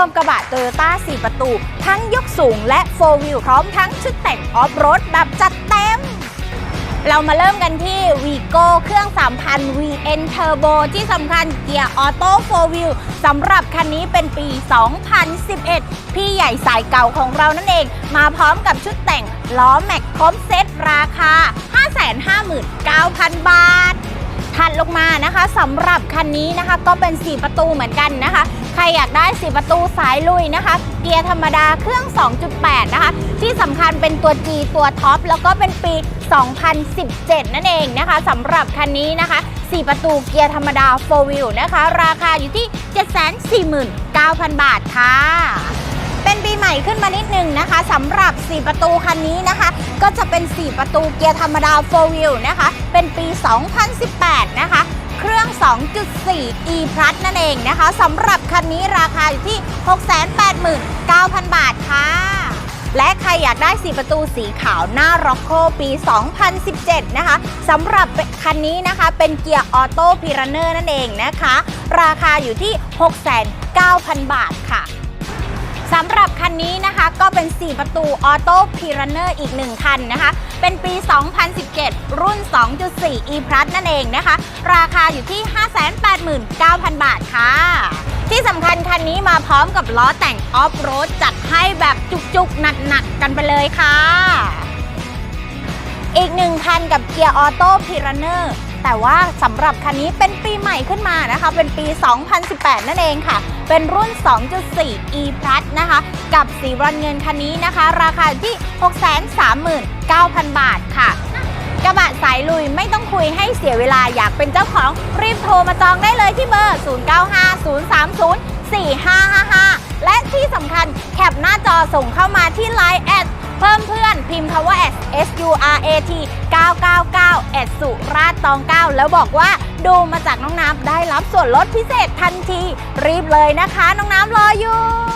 วมกระบะโตโยต้า4 ประตู ทั้งยกสูงและ4 Wheel พร้อมทั้งชุดแต่งออฟโรดแบบจัดเต็ม เรามาเริ่มกันที่ Vigo เครื่อง 3,000 VN Turbo ที่สำคัญเกียร์ออโต้4 Wheel สำหรับคันนี้เป็นปี 2011 พี่ใหญ่สายเก่าของเรานั่นเอง มาพร้อมกับชุดแต่งล้อแม็กพร้อมเซ็ตราคา นะคะสำหรับคันนี้นะคะก็เป็น 4 ประตูเหมือนกันนะคะ ใครอยากได้ 4 ประตูสายลุยนะคะ เกียร์ธรรมดาเครื่อง 2.8 นะคะ ที่สำคัญเป็นตัว G ตัวท็อปแล้วก็เป็นปี 2017 นั่นเองนะคะสำหรับคันนี้นะคะ 4 ประตูเกียร์ธรรมดา 4 wheel นะคะ ราคาอยู่ที่ 749,000 บาทค่ะเป็นปีใหม่ขึ้นมานิดนึงนะคะสำหรับ 4 ประตูคันนี้นะคะ ก็จะเป็น 4 ประตูเกียร์ธรรมดา 4 wheel นะคะ เป็นปี 2018 นะคะ เครื่อง 2.4 e plus นั่นเองนะคะสำหรับคันนี้ราคาอยู่ที่ 689,000 บาทค่ะ และใครอยากได้ 4 ประตูสีขาวหน้าร็อกโคปี 2017 นะคะสำหรับคันนี้นะคะเป็นเกียร์ออโต้พีรันเนอร์นั่นเองนะคะ ราคาอยู่ที่ 609,000 บาทค่ะสำหรับคันนี้นะคะ เป็น 4 ประตูออโต้พีรันเนอร์อีก 1 คันนะคะ เป็นปี 2017 รุ่น 2.4 e plus นั่นเองนะคะ ราคาอยู่ที่ 589,000 บาทค่ะ ที่สำคัญคันนี้มาพร้อมกับล้อแต่งออฟโรดจัดให้แบบจุกๆ หนักๆ กันไปเลยค่ะ อีกหนึ่งคันกับเกียร์ออโต้พีรันเนอร์ แต่ว่าสำหรับคันนี้เป็นปีใหม่ขึ้นมานะคะ เป็นปี 2018 นั่นเองค่ะ เป็นรุ่น 2.4 e plus นะคะ กับสีบรอนเงินคันนี้นะคะ ราคาที่ 639,000 บาทค่ะ กระบะสายลุยไม่ต้องคุยให้เสียเวลาอยากเป็นเจ้าของรีบโทรมาจองได้เลยที่เบอร์ 0950304555 และที่สำคัญแคปหน้าจอส่งเข้ามาที่ Line แอดเพิ่มเพื่อนพิมพ์คำว่า S S U R A T 999แอดสุราษฎร์ ตอง9แล้วบอกว่าดูมาจากน้องน้ำได้รับส่วนลดพิเศษทันที รีบเลยนะคะ น้องน้ำรออยู่